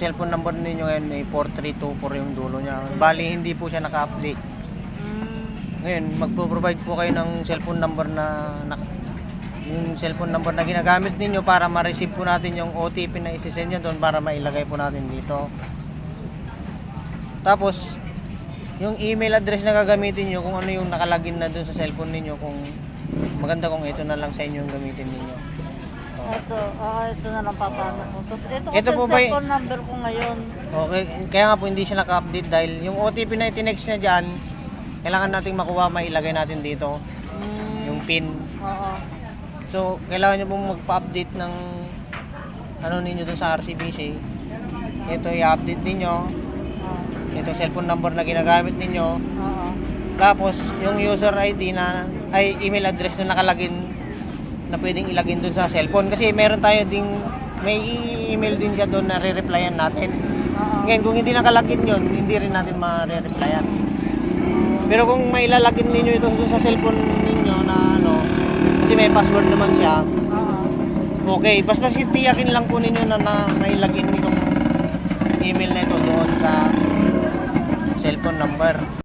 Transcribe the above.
cellphone number ninyo ngayon ay 4324 yung dulo niya. Bali, hindi po siya naka-update. Ngayon, magpo-provide po kayo ng cellphone number na, na yung cellphone number na ginagamit ninyo para ma-receive po natin yung OTP na isi-send nyo doon para mailagay po natin dito. Tapos, yung email address na gagamitin nyo, kung ano yung nakalagin na doon sa cellphone ninyo, kung maganda kung ito na lang sa inyo yung gamitin ninyo. Ito, ah, ito na lang papano ko. Tapos ito, Ito po ba y- cellphone number ko ngayon. Okay, kaya nga po hindi siya naka-update dahil yung OTP na itinext niya dyan, kailangan nating makuha, mailagay natin dito, Mm. yung PIN. Oo. So, kailangan nyo pong magpa-update ng ano ninyo dun sa RCBC. Ito i-update ninyo. Oo. Ito cellphone number na ginagamit ninyo. Oo. Tapos, yung user ID na, ay email address na nakalagin na pwedeng ilagin dun sa cellphone. Kasi meron tayo ding, may email din siya doon na re-replyan natin. Oo. Ngayon, kung hindi nakalagin yun, hindi rin natin ma-re-replyan. Pero kung mailalagin ninyo ito sa cellphone ninyo na ano, kasi may password naman siya. Okay, basta si tiyakin lang po ninyo na, na may login itong email na ito doon sa cellphone number.